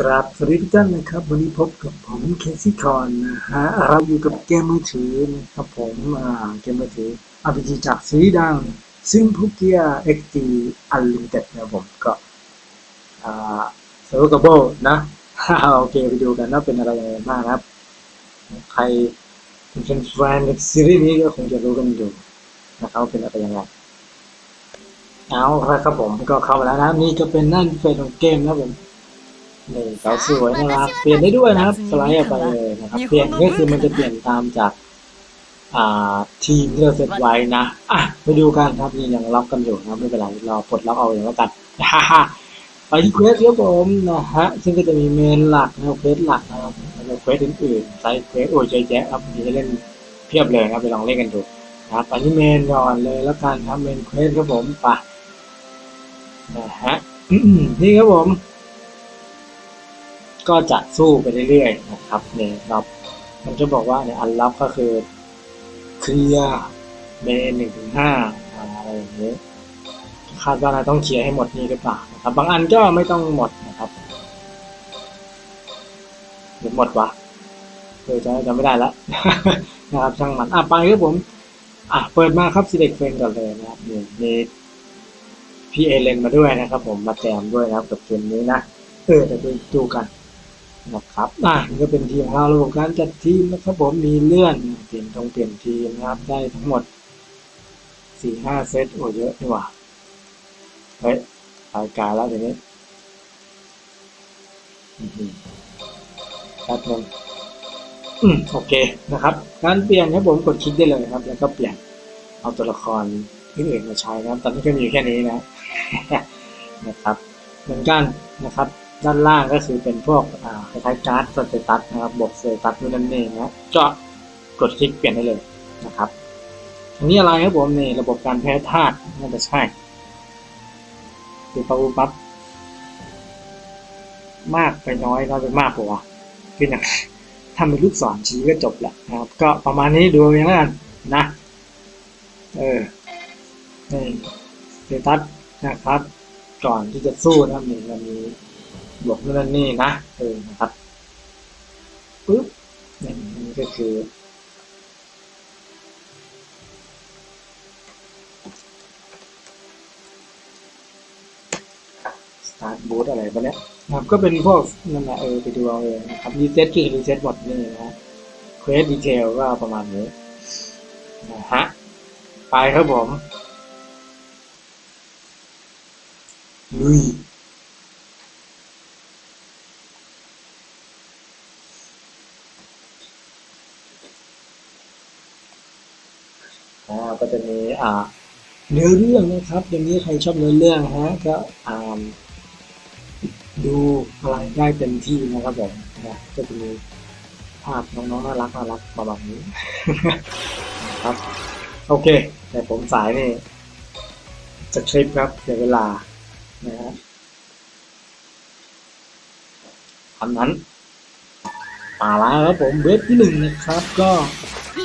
กราบสวัสดีทุกท่านนะครับ วันนี้พบกับผมเคซี่คอนนะฮะเราอยู่กับเกมมือถือนะครับผมอ่าเกมมือถือ RPG จากซีรีส์ดังซึ่งพุกเกีย XD Unlimited นะครับผมก็อ่าเซิร์ฟกับโบนะโอเคไปดูกันว่าเป็นอะไรยังไงบ้างครับ ใครเป็นแฟนในซีรีส์นี้ก็คงจะรู้กันอยู่นะครับว่าเป็นอะไรยังไงเอาละครับผมก็เข้ามาแล้วนะนี่ก็เป็นหนั่นเฟซของเกมนะผม นี่เขาสวยน่ารักเปลี่ยนได้ด้วยนะครับสไลด์ออกไปเลยนะครับเปลี่ยนก็คือมันจะเปลี่ยนตามจากอ่าทีมที่เราเซตไว้นะอะไปดูกันครับนี่ยังล็อกกันอยู่นะครับไม่เป็นไรเราปลดล็อกเอาอย่างแล้วกันไปที่เควสครับผมนะฮะซึ่งก็จะมีเมนหลักนะครับเควสหลักนะครับแล้วก็เควสอื่นๆไซด์เควสโอ้ยเยอะแยะครับมีให้เล่นเพียบเลยครับไปลองเล่นกันดูนะครับไปที่เมนก่อนเลยแล้วกันครับเมนเควสครับผมไปนะฮะนี่ครับผม ก็จะสู้ไปเรื่อยๆนะครับเนี่ยรับมันจะบอกว่าเนี่ยอันลับก็คือเคลียร์เมนหนึ่งถึงห้าอะไรอย่างนี้คาดว่าเราต้องเคลียร์ให้หมดนี่หรือเปล่านะครับบางอันก็ไม่ต้องหมดนะครับหรือหมดวะเออจะจะไม่ได้ละนะครับช่างมันอะไปครับผม อะเปิดมาครับ select friend ก่อนเลยนะครับเนี่ยมีพี่เอเลนมาด้วยนะครับ ผมมาแจมด้วยนะครับกับเกมนี้นะเออเดี๋ยวดูกัน นะครับ อะนี่ก็เป็นทีมของเราระบบการจัดทีมนะครับผมมีเลื่อนเปลี่ยนตรงเปลี่ยนทีมนะครับ ได้ทั้งหมดสี่ห้าเซตโอ้เยอะนี่หว่าเฮ้ยรายการแล้วเดี๋ยวนี้อือหือแป๊บนึงอืมโอเคนะครับการเปลี่ยนครับผมกดคลิกได้เลยครับ แล้วก็เปลี่ยนเอาตัวละครอื่นๆมาใช้นะครับ ตอนนี้ก็มีอยู่แค่นี้นะนะครับ เหมือนกันนะครับ ด้านล่างก็คือเป็นพวกคล้ายๆการ์ดสเตตัสนะครับบวกสเตตัสนู่นนั่นนี่นะเจาะกดคลิกเปลี่ยนได้เลยนะครับอันนี้อะไรครับผมนี่ระบบการแพ้ธาตุน่าจะใช่คือปั๊บปั๊บมากไปน้อยน้อยไปมากกว่าวะคืออย่างทำเป็นลูกศรชี้ก็จบแหละนะครับ ก็ประมาณนี้ดูเองแล้วกันนะเออนี่สเตตัสนะครับ ก่อนที่จะสู้นะครับนี่มันมี บวกนู่นนั่นนี่นะเออนะครับปึ๊บนี่ก็คือสตาร์ทบูทอะไรปะเนี้ยนะครับก็เป็นพวกนั่นแหละเออไปดูเอาเองนะครับรีเซ็ตคือรีเซ็ตหมดนี่นะเควสดีเทลก็ประมาณนี้นะฮะไปครับผมลุย ก็จะมีอ่าเนื้อเรื่องนะครับอย่างนี้ใครชอบเนื้อเรื่องฮะก็อ่านดูอะไรได้เต็มที่นะครับผมนะก็จะมีภาพน้องๆน่ารักน่ารักประมาณนี้นะครับ โอเคแต่ผมสายนี่จะคลิปครับเสียเวลานะฮะทำนั้น ป่าล้วครับผมเวฟที่หนึ่งนะครับก็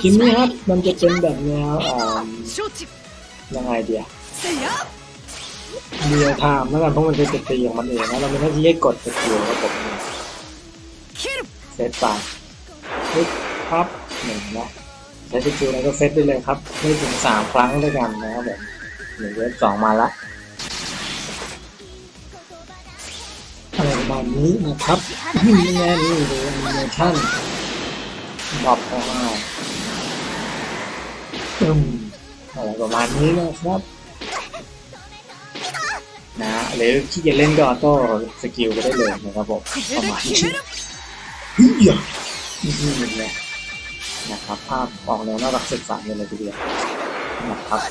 ทีมนี้ครับมันจะเป็นแบบแนวอ่ายังไงเดียวเดียวทามแล้วกันเพราะมันเป็นตีของมันเองนะเราไม่ต้องที่ให้กดสกิลครับผมเซตป่าปครับหนึ่งนะใช้สกิลแล้วก็เซตได้เลยครับได้ถึงสามครั้งด้วยกันนะครับผมหนึ่งเวฟสองมาละ นี้นะครับนี่แน่นี่เลยแอนิเมชันบับออกมาตึมอะไรประมาณนี้นะครับนะหรือที่จะเล่นก็ออโต้สกิลก็ได้เลยนะครับผมประมาณนี้เฮ้ยนี่เลยนะครับภาพออกแนวน่ารักสดใสเลยทีเดียวนะครับ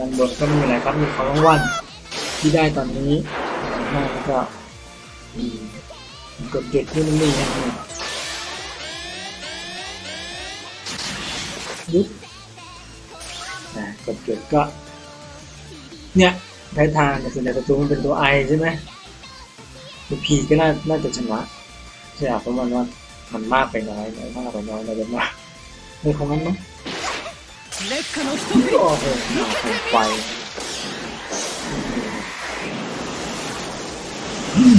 ด้านบนก็มีอะไรครับมีของรางวัลที่ได้ตอนนี้มากแล้วก็อืมกดเด็ดนู่นนี่นะยุบนะกดเด็ดก็ เนี่ยท้ทางเนี่ส่วนใหญ่ประตูมันเป็นตัวไอใช่ไหมตัวพีก็น่าน่าจะชนะใช่ไหมเพราะมันว่ามันมากไปน้อยน้อยมากไปน้อยน้อยไปมากในของมันมั้ง 劣化のห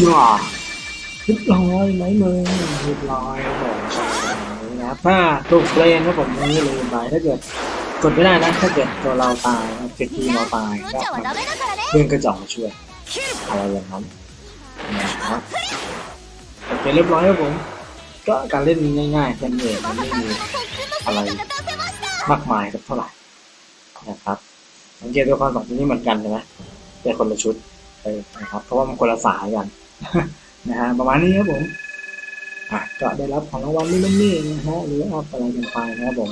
ย่เรียบร้อยไหมมึงเรียบร้อยครับผมนะครับถ้าถูกเลนครับผมนี่เลยไปถ้าเกิดกดไม่ได้นะถ้าเกิดตัวเราตายเกิดทีมเราตายก็เพื่อนกระจอกมาช่วยอะไรอย่างนั้นนะครับโอเคเรียบร้อยครับผม ก็การเล่นง่ายๆแค่นี้ไม่มีอะไร มากมายสักเท่าไหร่นะครับสังเกตตัวละครสองตัวนี้เหมือนกันใช่ไหมแต่คนละชุดเออนะครับเพราะว่ามันคนละสายกันนะฮะประมาณนี้ครับผมอะก็ได้รับของรางวัลนี่นนี่นะฮะหรืออัพอะไรกันไปนะครับผม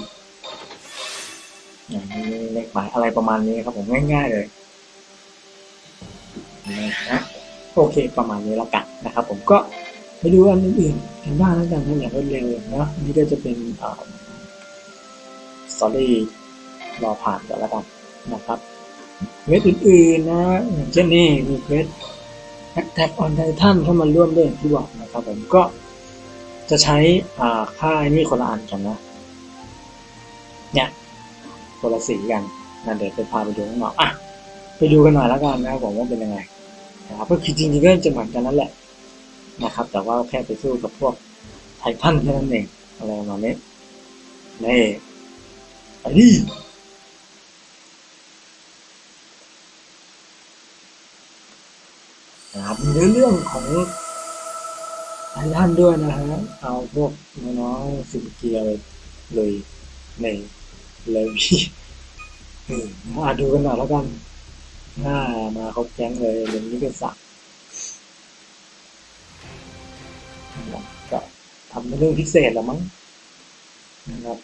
อย่างนี้เลขหมายอะไรประมาณนี้ครับผมง่าย ๆเลยนะฮะโอเคประมาณนี้แล้วกันนะครับ ผมก็ไปดูอันอื่นๆกันบ้างแล้วกันนะอย่างรวดเร็วนะนนี้ก็จะเป็นอ่อส ตอรี่รอผ่านกันแล้วกันนะครับเควสอื่นๆนะอย่างเช่นนี่มีเควส Attack on Titan เข้ามาร่วมด้วยอย่างที่บอกนะครับผมก็จะใช้ค่ายนี่คนละอันกันนะ เนี่ยคนละสีกันนั่นเดี๋ยวไปพาไปดูข้างนอกอะไปดูกันหน่อยแล้วกันนะครับผมว่าเป็นยังไงนะครับก็คือจริงๆก็จะเหมือนกันนั่นแหละนะครับ แต่ว่าแค่ไปสู้กับพวกไททันแค่นั้นเองอะไรประมาณนี้นี่ ไปดินะครับมีเรื่องของไททันด้วยนะฮะ เอาพวกน้องๆสิบเกียร์เลยในเลยพี่ออมาดูกันหน่อยแล้วกัน หน้ามาเขาแก๊งเลยเรื่องนี้ก็นสักก็ทำเป็นเรื่องพิเศษละมั้งนะครับ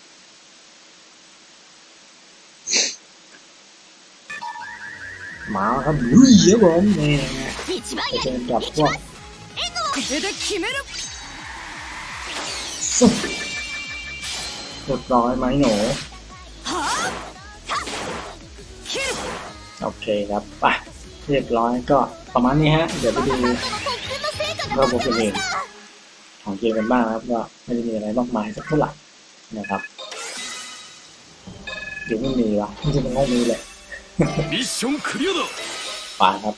มาครับลุยครับผมนี่นะเจอกับพวการียร้อยไหมหนูโอเคครับไปเรียบร้อยก็ประมาณนี้ฮะ เดี๋ยวไปดูระบบเองของเกมกันบ้างครับว่าไม่ได้มีอะไรมากมายสักเท่าไหร่นะครับเดี๋ยวไม่มีวะมันจะเป็นห้องนี้แหละ ミッションクリアだ ไปครับ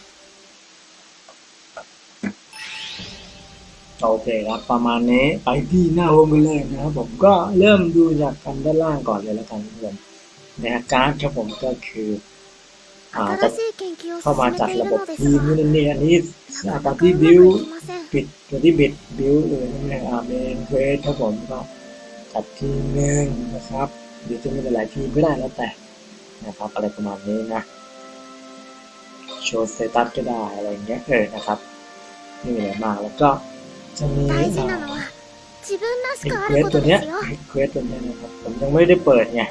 โอเคครับ ประมาณนี้ไปที่หน้าโฮมกันเลยนะครับผมก็เริ่มดูจากกันด้านล่างก่อนเลยแล้วกันครับผมนะฮะการ์ดครับผมก็คือ อ่าจะ 新しい研究を เข้ามา 進め จัด てい ระ る บบ のです ทีม が นู่นนี่อันนี้ すぐ อา に กา は ที่ 考え บิว ていません ปิดตัวที่บิดบิวเลยนั่นเองอ่าเมนเควสครับผมก็จัดทีมหนึ่งนะครับหรือจะมีหลายๆทีมก็ได้แล้วแต่ นะครับอะไรประมาณนี้นะโชว์สเตตัสก็ได้อะไรเงี้ยเออนะครับนี่เลยมากแล้วก็จะมีรีเควสตัวเนี้ยรีเควสตัวเนี้ยนะครับผมยังไม่ได้เปิดไง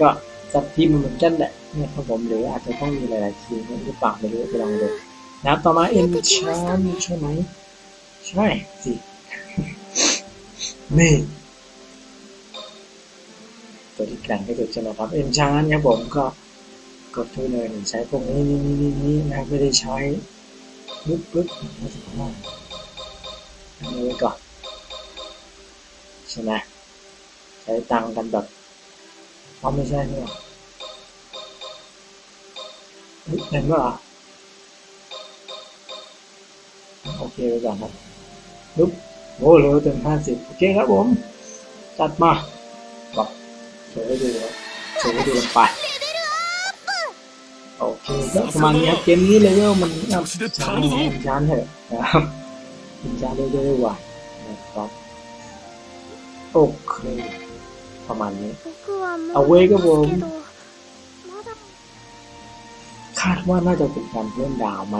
ก็จับที่มันเหมือนกันแหละเนี่ยครับผมหรืออาจจะต้องมีหลายๆทีมหรือเปล่าไม่รู้ไปลองดูนะต่อมาเอ็นชานใช่ไหมใช่สินี่ ตัวที่แข่งที่สุดใช่ไหมครับเอ็นชานครับผมก็กดทุนเลยใช้พวกนี้นี่นี่นี่นี่นะไม่ได้ใช้ปึ๊บปึ๊บไม่ถึงว่าอันนี้ไว้ก่อนใช่ไหมใช้ตังค์กันแบบอ๋อไม่ใช่นี่หว่าเฮ้ยเห็นป่ะโอเคไปก่อนครับปึ๊บโอ้เร็วเต็มห้าสิบโอเคครับผม จัดมาบอ เดี๋ยวให้ดูครัเดี๋ยวให้ดูกันโอเคแล้วประมาณนี้เกมนี้เลเวลมันช้านช้านเถอะนะครับช้านเรื่อยๆไหวนะครับโอเคประมาณนี้เอาไว้ก็ผมคาดว่าน่าจะเป็นการเล่นดาวไหม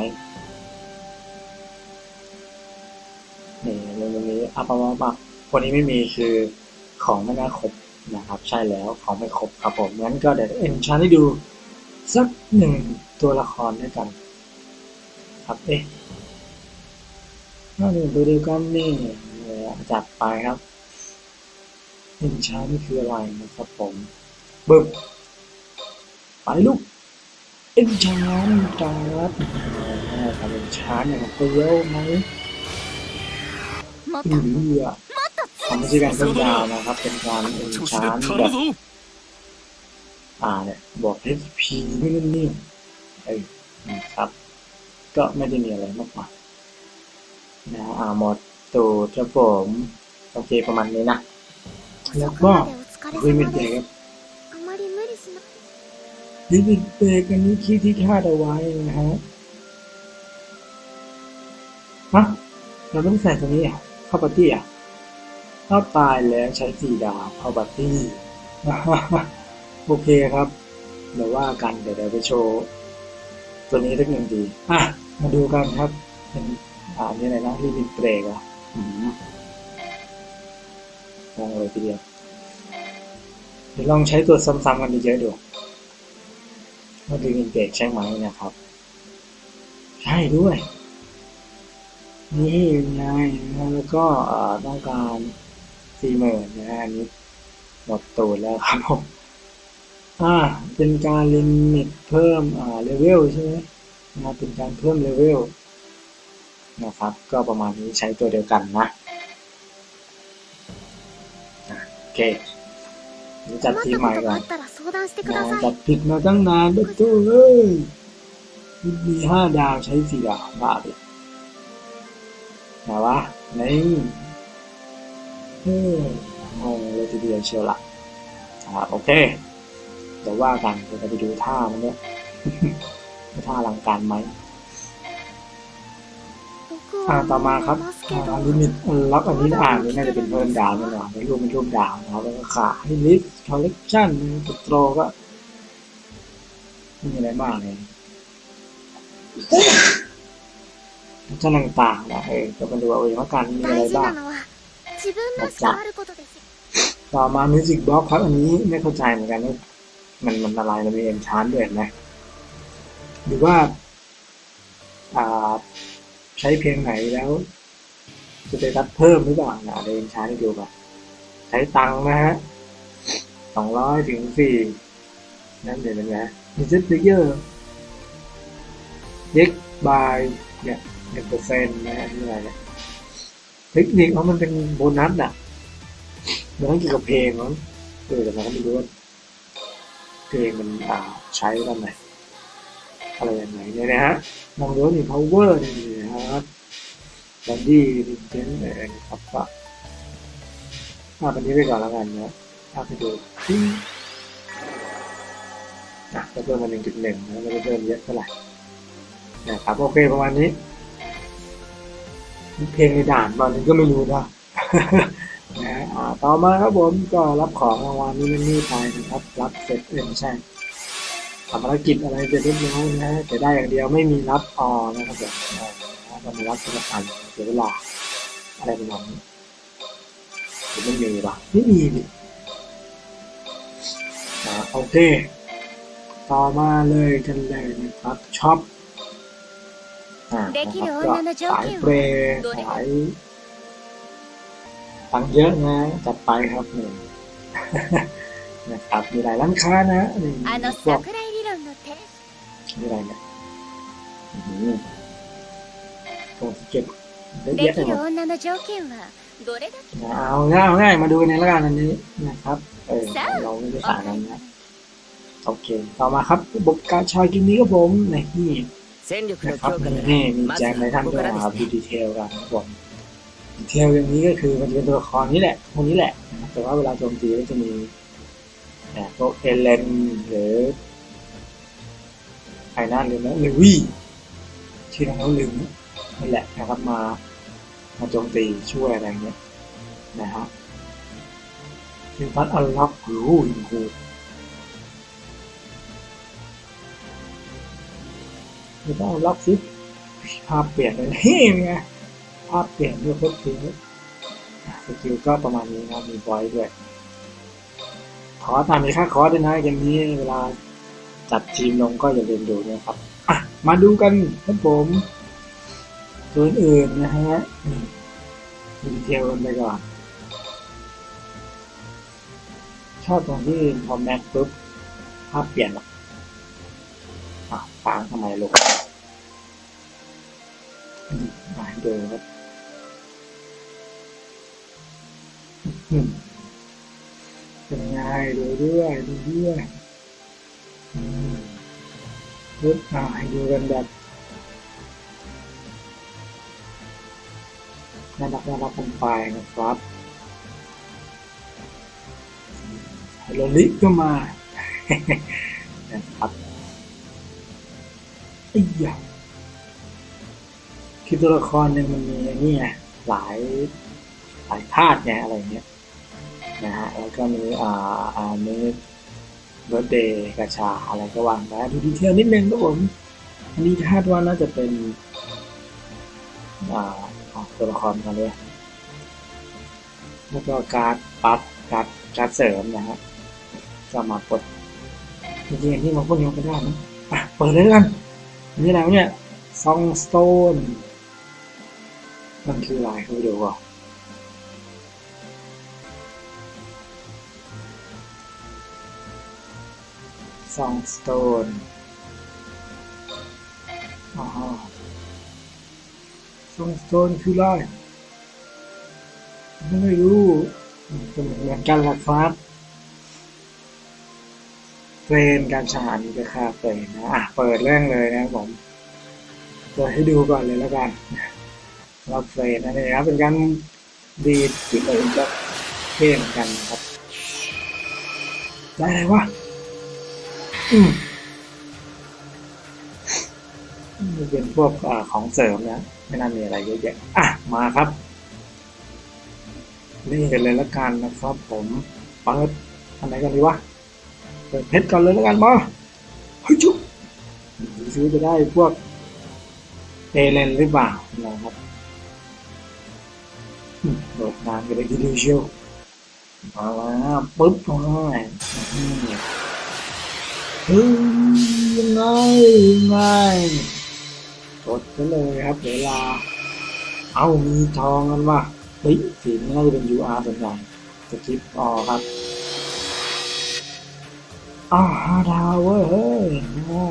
เนี่ยเรื่องนี้อะประมาณว่วันนี้ไม่มีคือของไม่น่าครบ นะครับ ใช่แล้วของไม่ครบครับผมงั้นก็เดี๋ยวเอ็นชันให้ดูสักหนึ่งตัวละครด้วยกัน ครับเอ๊ะนี่ตัวเดียวกันนี่จัดไปครับเอ็นชันนี่คืออะไรนะครับผมบึ้กไปลูกเอ็นชานจังรัดเอ็นชานอย่านเดียวไหมเหลือ ทำนไม่ใช่การเพิ่มาวนะครับ เป็นการเอ็นชานแบบอ่าเนี่ยบอก HP ไพีนี่นี่ไอ้นะครับ ก็ไม่ได้มีอะไรมากมายนะอ่าหมดตัวครับผมโอเคประมาณนี้นะ แล้วก็ลิมิตเดย์ครับลิมิตเดย์กันนี้คิดที่คาดเอาไว้นะฮะฮะเราไม่ได้ใส่ตรงนี้อะเข้าปาร์ตี้อะ ถ้าตายแล้วใช้สี่ดาวเข้าปาร์ตี้โอเคครับเดี๋ยวว่ากันเดี๋ยวเดี๋ยวไปโชว์ ตัวนี้สักหนึ่งทีอะมาดูกันครับเป็นอ่านี่อะไรนะลิมิตเบรกอะอืมงงเลยทีเดียวเดี๋ยวลองใช้ตัวซ้ำๆกันเยอะๆดูว่าลิมิตเบรกใช่ไหมนะครับ ใช่ด้วย นี่ไงนะแล้วก็ต้องการ สี่หมื่นนะฮะนี้หมดตูดแล้วครับผมอ่าเป็นการลิมิตเพิ่มอ่าเลเวลใช่ไหมนะเป็นการเพิ่มเลเวลนะครับ ก็ประมาณนี้ใช้ตัวเดียวกันนะโอเคจัดทีใหม่ก่อนจัดผิดมาตั้งนานด้วตัวเอ้ยมีห้าดาวใช้สี่ดาวบ้าเลยนะวะนี่ เอาเลยทีเดียวเชียวละอ่าโอเค เดี๋ยวว่ากันเดี๋ยวไปดูท่ามันเนี่ยท่าลังการไหมอ่าต่อมาครับอันนี้มีรับอันนี้อ่านนี่น่าจะเป็นเพิ่มดาวแน่นอนเป็นรูปเป็นรูปดาวนรับแล้วก็ขาให้ลิสต์คอลเลกชันตัวโตก็มีอะไรบ้างเนี่ยท่านต่างๆนะเออก็มาดูเอาเองว่าการมีอะไรบ้าง จัดต่อมามิวสิกบล็อกครับอันนี้ไม่เข้าใจเหมือนกันมันมันอะไรมันมีเอ็นชาร์ดด้วยนะ หรือว่าใช้เพียงไหนแล้วจะได้รับเพิ่มหรือเปล่านะเรเอ็นชาร์ดดีก่อใช้ตังนะฮะสองร้อยถึงสี่นั่นเดี๋ยวนไงดิจิตเลเยอร์เด็กบายเนี่ยหนึ่งเปอร์เซ็นต์นะนี่อะไรเนี่ย เทคนิคว่ามันเป็นโบนัสอะมันต้องเกี่ยวกับเพลงมั้งเออแต่เราก็ไม่รู้ว่าเพลงมันอ่าใช้ตอนไหนอะไรยังไงเนี่ยนะฮะลองดูว่ power นี่นะครับบันดี้ดิเจนเองครับก็อ่าวันนี้ไปก่อนแล้วกันนะถ้าไปดูที่นะก็เพิ่มมาหนึ่งจุดหนึ่งนะม่ได้เพิ่มเยอะเท่าไหร่นะครับโอเคประมาณนี้ เพลงในด่านตอนนี้ก็ไม่รู้นะนะอ่าต่อมาครับผมก็รับของรางวัลนี้นี่ไปนะครับ รับเสร็จเออไม่ใช่ทำภารกิจอะไรเสร็จเรียบร้อยนะแต่ได้อย่างเดียวไม่มีรับออนะครับผมอ่าต้องมีรับธนาคารเสียเวลาอะไรประมาณนี้หรือไม่มีปะไม่มีดิอ่าโอเค ต่อมาเลยกันเลยนะครับช็อป ไคิดถึงาสายเปรย์สายตังเยอะนะจัดไปครับหนึ่งนะครับมีหลายร้านค้านะนี่บอกมีอะไรเนี่ยตะผมเก็บเยอะแยะไปหมเอาง่ายง่ายมาดูในละกันอันนี้นะครับเออเราไม่ได้สายกันนะโอเค ต่อมาครับบุกกาชอยกินนี้ก็ผมนะที่ 戦力 นะ の ครับ 強化な นี่ ら มี ま แจ ず งใน は ท่าน ここ ด้วย から นะครับ です ดู ね ดีเทลกันครับผมดีเทลอย่างนี้ก็คือมันจะเป็นตัวละครนี้แหละพวกนี้แหละนะครับแต่ว่าเวลาโจมตีก็จะมีเนี่ยพวกเอเลนหรือไอ้นั่นหรือนะเลวี่ชื่อน้องลืมนั่นแหละนะครับมามาโจมตีช่วยอะไรเงี้ยนะฮะเป็นพัดอัลล็อกรู้ยิงคู ไม่ต้องล็อกสิภาพเปลี่ยนเลยเฮ้ยเป็นไงภาพเปลี่ยนด้วยโคตรเท่เลยอะสกิลก็ประมาณนี้นะมีบอยด้วยขอตามมีค่าคอร์สด้วยนะเกมนี้เวลาจัดทีมลงก็อย่าลืมดูนะครับมาดูกันครับผมตัวอื่นนะฮะดูดีเทลกันไปก่อน ชอบตรงที่พอแม็กปุ๊บภาพเปลี่ยนอะ อะฟังทำไมลงอืมาให้ดูครับเป็นไงดูด้วยดูด้วยอืมปึ๊บอ่าให้ดูกันแบบน่ารักน่ารักกันไปนะครับโลลิก็มานะครับ ไอ้ยาคือตัวละครหนึ่งมันมีนี่ไงหลายหลายภาคไงอะไรเงี้ยนะฮะแล้วก็มีอ่าอ่ามีเบิร์ดเดย์กาชาอะไรก็วางไว้ดูดีเทลนิดนึงครับผมอันนี้คาดว่าน่าจะเป็นอ่าตัวละครกันเลยแล้วก็การ์ดปั๊บการ์ดการ์ดเสริมนะฮะก็มากดจริงๆที่มาพ่นยังก็ได้นะอะเปิดเลยล้วกัน นนี้แล้วเนี่ยซองสโตนมันคืออะไรเขาไปดูก่อนซองสโตนอ๋อซองสโตนคืออะไรไม่รู้เป็นเหมือนกันละครับ เฟรนการชาอันนี้ก็ค่าเฟรนนะอะเปิดเรื่องเลยนะครับผมเปิดให้ดูก่อนเลยแล้วกันเรับเฟรนนั่นเองครับเป็นการดีดที่เองก็เท่เหมือนกันนะครับ ได้อะไรวะอืมมันเป็นพวกอของเสริมนะ ไม่น่ามีอะไรเยอะแยะอะ มาครับ นี่กันเลยละกันนะครับผมเปิดอันไหนกันดีวะ ปิดเพชรก่อนเลยแล้วกันมาเฮ้ยจุ๊บซื้อจะได้พวกเอเลนหรือเปล่านะครับโดดน้ำกันเลยทีเดียวเชียวมาแล้วปุ๊บโอ้ยอืมเฮ้ยยังไงยังไงกดไปเลยครับเวลา เอามีทองกันว่ะเฮ้ยสีนี้น่าจะเป็น UR ส่วนใหญ่สกิปออครับ อ้าวห้าดาวเว้ยเฮ้ยเอา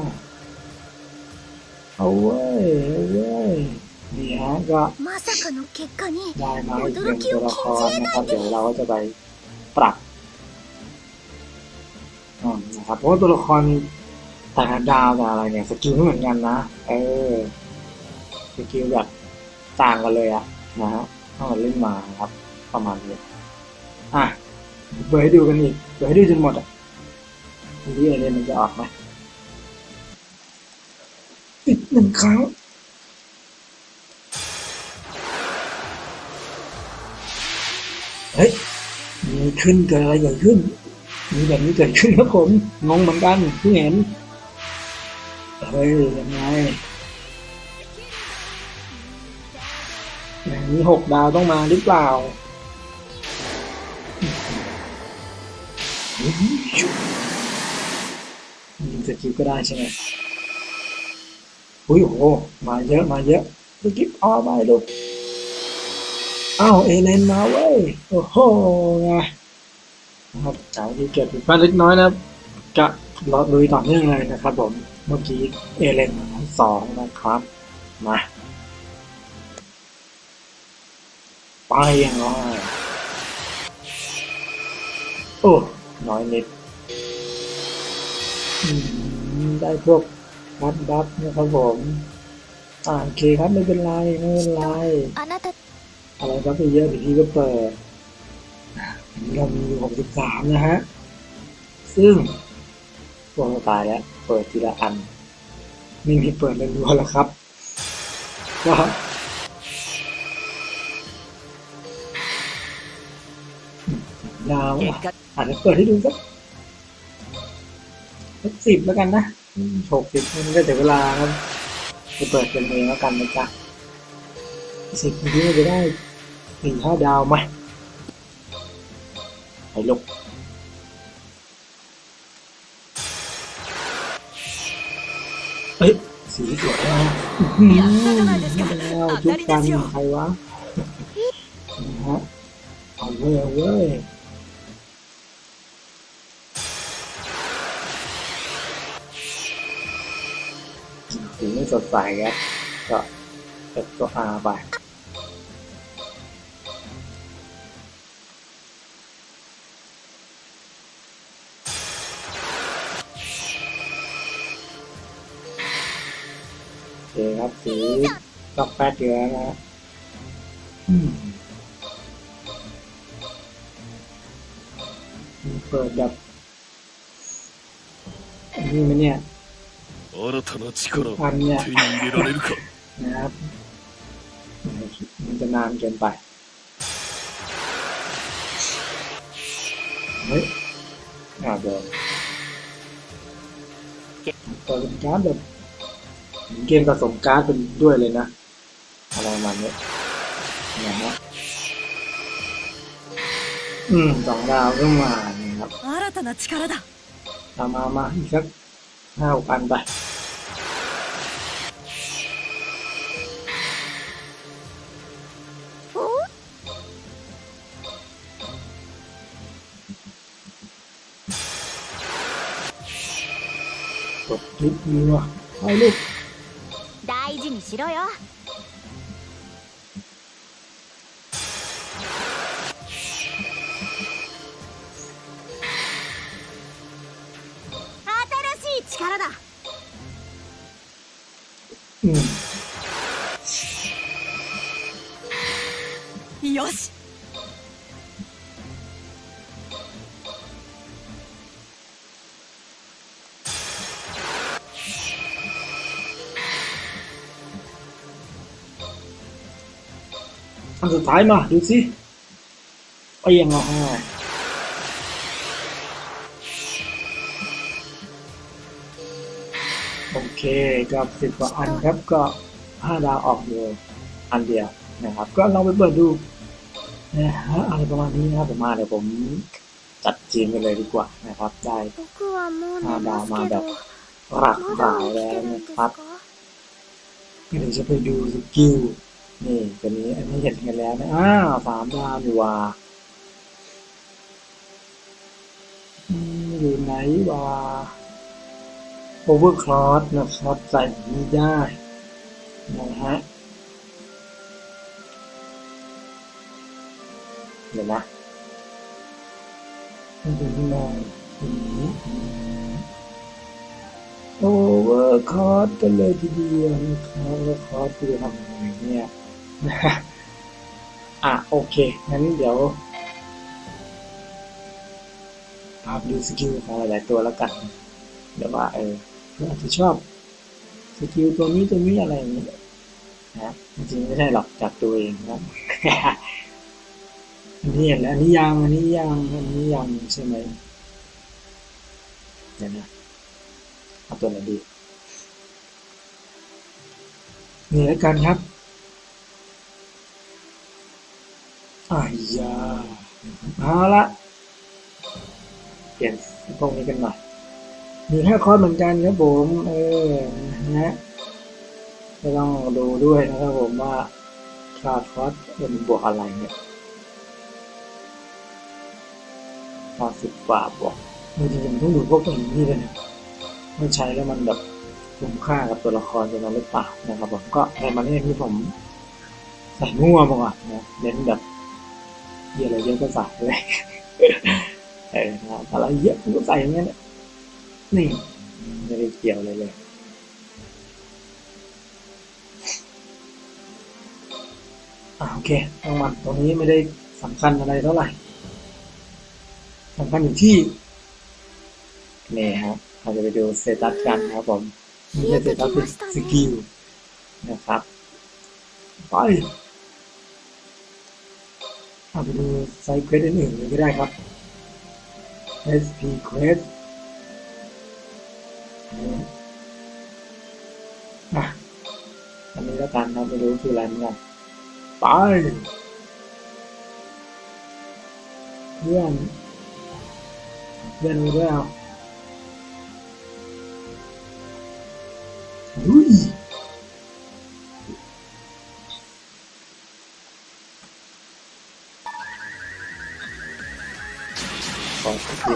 เอาเว้ยเอาเว้ยนี่ฮะก็ まさかの結果に ได้มาอีกหนึ่งตัวละครนะครับ เดี๋ยวเราก็จะไปปรับอืมนะครับ เพราะว่าตัวละครแต่ละดาวแต่อะไรเนี่ยสกิลไม่เหมือนกันนะ เออ สกิลแบบต่างกันเลยอะนะฮะถ้าเราเล่นมาครับ ประมาณนี้ อ่ะเปิดให้ดูกันอีกเปิดให้ดูจนหมดอ่ะ ดูที่เอเลนมันจะออกไหมอีกหนึ่งครั้งเฮ้ยมีขึ้นเกิดอะไรเกิดขึ้น มีแบบนี้เกิดขึ้นครับผม งงเหมือนกันเพิ่งเห็น เฮ้ยยังไงอย่างนี้หกดาวต้องมาหรือเปล่ายิง สกิปก็ได้ใช่ไหมอุ้ยโหมาเยอะมาเยอะสกิปออไปลูกอ้าวเอเลนมาเว้ยโอ้โหไงนะครับจากที่เกิดผิดพลาดเล็กน้อยนะครับจะรอลุยต่อเนื่องเลยนะครับผมเมื่อกี้เอเลนสองนะครับมาไปยังไงโอ้น้อยนิด ได้พวกคัดบัฟนะครับผมอ่าโอเคครับไม่เป็นไรไม่เป็นไรอะไรครับไปเยอะพี่ก็เปิดนี้เรามีอยู่63 นะฮะ ซึ่งพวกเราตายแล้ว เปิดทีละอันไม่มีเปิดเลยรัวแล้วครับก็ดาวอาจจะเปิดให้ดูสัก สักสิบแล้วกันนะหกสิบมันก็เสียเวลาครับจะเปิดเป็นเองแล้วกันนะจ๊ะสิบนี้มันจะได้สี่ห้าดาวไหมไอ้ลูกเอ้ยสีสวยนะอื้อหือแล้วจุกกันใครวะนะฮะเอาเว้ยเอาเว้ย ไม่สดใสครับก็เปิดตัวอาไปโอเคครับสีก็แป๊ดเยอะนะฮะอืมมีเปิดแบบอันนี้ไหมเนี่ย 新たな力をあんね手に入れられるか นะครับมันจะนานเกินไป เฮ้ยอ่าเดินเปิดเป็นการ์ดแบบเหมือนเกมผสมการ์ดเป็นด้วยเลยนะ อะไรประมาณนี้นะฮะอืมสองดาวก็มานะครับ 新たな力だ ตามมามาอีกสักห้าหกอันไป ลิปนี้ว่ะไปลูก 大事にしろよ新しい力だ อืม สุดท้ายมา ดูสิไปยังไงโอเคกับสิบกว่าอันครับก็ห้าดาวออกเดียวอันเดียวนะครับ ก็ลองไปเปิดดูนะฮะอะไรประมาณนี้นะครับผมมาเดี๋ยวผมจัดจีนกันเลยดีกว่านะครับ ได้ห้าดาวมาแบบรักหลาวแล้วนะครับเดี๋ยวจะไปดูสกิล นี่ตัวนี้อันนี้เห็นกันแล้วนะอ้าวสามดาวนี่ว่าอยู่ไหนว่าโอเวอร์คลอสนะครับใส่นี้ได้นะฮะเดี๋ยวนะให้ดูที่มองอืมโอเวอร์คอร์สกันเลยทีเดียวนะครับแล้วคอร์สคือทำยังไงเนี่ย นะอะโอเคงั้นเดี๋ยวพาไปดูสกิลของหลายๆตัวแล้วกันเดี๋ยวว่าเออเพื่อนอาจจะชอบสกิลตัวนี้ตัวนี้อะไรอย่างเงี้ยนะจริงไม่ใช่หรอกจากตัวเองนะอันนี้เห็นแล้วอันนี้ยังอันนี้ยังอันนี้ยังใช่ไหมเดี๋ยวนะเอาตัวไหนดีนี่แล้วกันครับ อายาเอาละเปลี่ยนพวกนี้กันหน่อยมีแค่คอร์สเหมือนกันครับผม เออนะฮะก็ต้องดูด้วยนะครับผมว่าคลาคอร์สเป็นบวกอะไรเนี่ยพอสิบกว่าบวกจริงๆต้องดูพวกตัวนี้เลยนะไม่ใช้แล้วมันแบบคุ้มค่ากับตัวละครตัวนั้นหรือเปล่านะครับผมก็ในมาเล่นที่ผมใส่มั่วมาก่อนนะเน้นแบบ เยอะอะไรเยอะก็ใส่เลยเออนะครับอะไรเยอะผมก็ใส่อย่างเงี้ยเนี่ยนี่ไม่ได้เกี่ยวอะไรเลยอ่าโอเคต้องมันตรงนี้ไม่ได้สำคัญอะไรเท่าไหร่สำคัญอยู่ที่นี่ครับเราจะไปดูสเตตัสกันครับผมนี่สเตตัสเป็นสกิลนะครับไป เอาไปดูไซต์เควสอื่นๆเลยก็ได้ครับ SP Quest อะอันนี้แล้วกันครับไม่รู้คืออะไรเหมือนกันไปเพื่อนเดินไปด้วยเอาลุย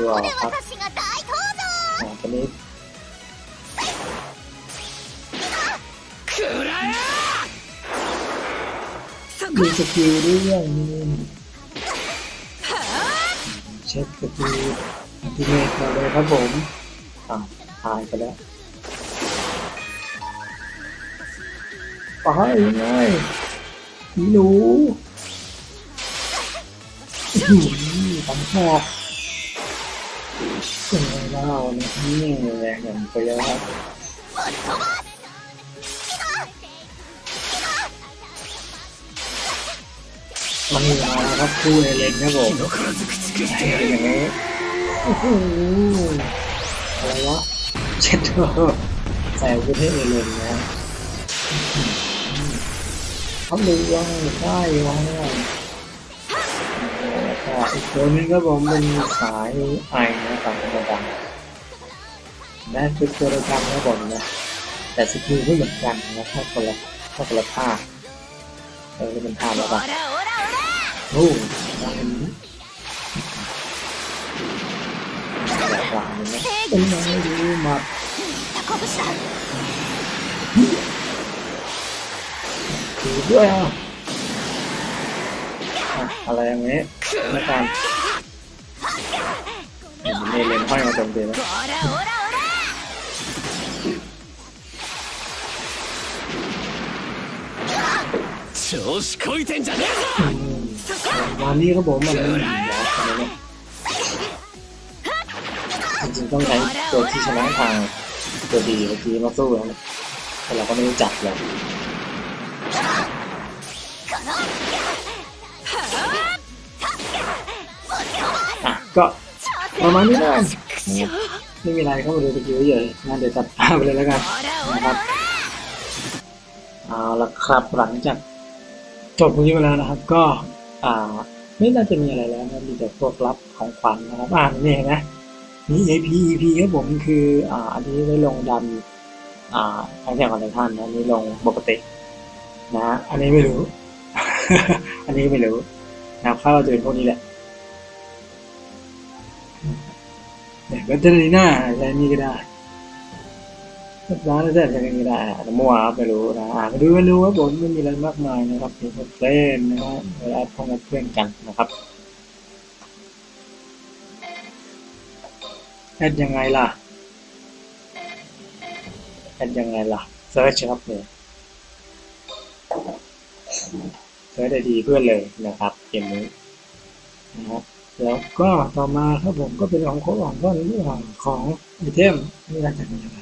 รอครับตอนนี้มีสกิลด้วยมีเช็คสกิลทีเมทมาเลยครับผมอ่าตายไปแล้วไปยังไยหนูตั้งหอก ถึงเราเนี่ยแรงเหมือนไปแล้วครับมันมาครับคู่เอเลนครับผมอย่างนี้อะไรวะเช็ดตัวใส่กูให้เอเลนนะเขาดูว่าใช่ว่า อีกตัวนึงครับผมเป็นสายไอนะฝั่งกระดังนะคือตัวกระดังครับผมนะแต่สกิลไม่เหมือนกันนะถ้าคนละถ้าคนละภาเออเป็นภาคระดับโอ้ยดังนี้กาเลยนะเป็นยังไงดูมาดูด้วยอะ อะไรอย่างนี้นะครับนี่เลนห้อยมาเต็มเลยนะวันนี่ครับผกมันไม่ดีนะจริงๆต้องใช้ตัวที่ชนะทางตัวดีเมื่อกี้มาสู้แล้วแต่เราก็ไม่รู้จักเลย่ะก็ประมาณนี้แล้วไม่มีอะไรเขามาดูตะกี้เยอะๆงั้นเดี๋ยวตัดภาพไปเลยแล้วกันนะครับเอาละครับหลังจากจบตรงนี้ไปแล้วนะครับ ก็อ่าไม่น่าจะมีอะไรแล้วนะมีแต่พวกรับของขวัญนะครับอ่านี่นะมี EP EP ครับผมคืออ่าอันนี้ได้ลงดันอ่าทั้งแถวของท่านนะนี่ลงปกตินะอันนี้ไม่รู้ อันนี้ไม่รู้นะคข้าวจะเป็นพวกนี้แหละ เนี่ยแบตเตอรี่หน้าอะไรนี่ก็ได้ร้านอะไรอะไรก็ได้อะมั่วครับไม่รู้นะอ่ามาดูกันดูว่าบนไม่มีอะไรมากมายนะครับเพียงแค่เล่นนะฮะเวลาพงกับเพื่อนกันนะครับแอดยังไงล่ะแอดยังไงล่ะเซิร์ชครับเนี่ยเซิร์ชได้ดีเพื่อนเลยนะครับเกมนี้นะครับ แล้วก็ต่อมาครับผมก็เป็นของโค้ของก้อนเรื่องของไอเทมนี่น่าจะมีอะไร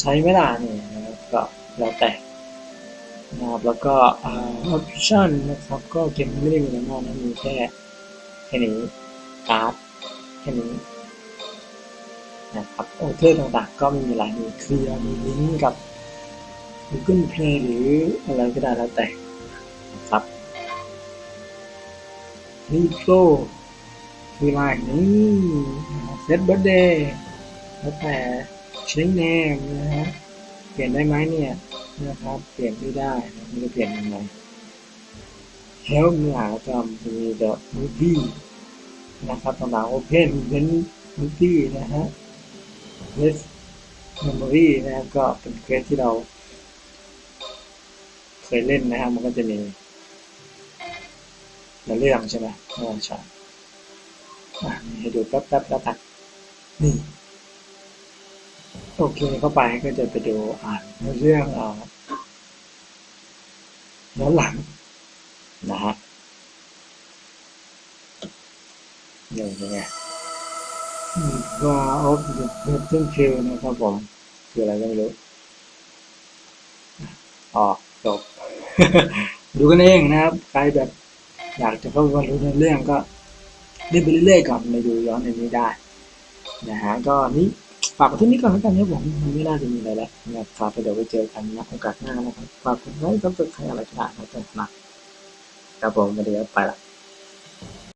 ใช้ไม่ได้เนี่ยนะครับก็แล้วแต่นะครับแล้วก็ออปชั่นนะครับก็เกมไม่ได้มีอะไรมากนะมีแค่แค่นี้การ์ดแค่นี้นะครับโอเทอร์ต่างๆ ก็ไม่มีอะไรมีเคลียร์มีลิงก์กับ Google Play หรืออะไรก็ได้แล้วแต่ รีโปรคือลายนี้เซตเบอร์เดย์แล้วแต่ใช้แนมนะฮะ เปลี่ยนได้ไหมเนี่ยนะครับ เปลี่ยนไม่ได้ไม่รู้เปลี่ยนยังไง Help มีหาจำมี The Movie นะครับต่างๆ Open เป็น Movie นะฮะ Less Memory นะครับก็เป็นเควสที่เรา เคยเล่นนะครับมันก็จะมี ในเรื่องใช่ไหมอ่าใช่อ่ให้ดูแป๊บแป๊บแล้วกันนี่โอเคเข้าไปก็จะไปดูอ่านเรื่องอ่าย้อนหลังนะฮะนี่เป็นไงว่าออฟเดอะเ t อร์ฟิลนะครับผม คืออะไรก็ไม่รู้อ๋อจบ ดูกันเองนะครับ ใครแบบ อยากจะเข้ามารู้ในเรื่องก็เล่นไปเรื่อยๆก่อนไปดูย้อนในนี้ได้นะฮะก็นี่ฝากไว้ที่นี้ก่อนแล้วกันนะผมมันไม่น่าจะมีอะไรแล้วนะครับเดี๋ยวไปเจอกันนะโอกาสหน้านะครับฝากกดไลค์ซับสไครต์อะไรก็ได้นะครับครับผมวันนี้ก็ไปละ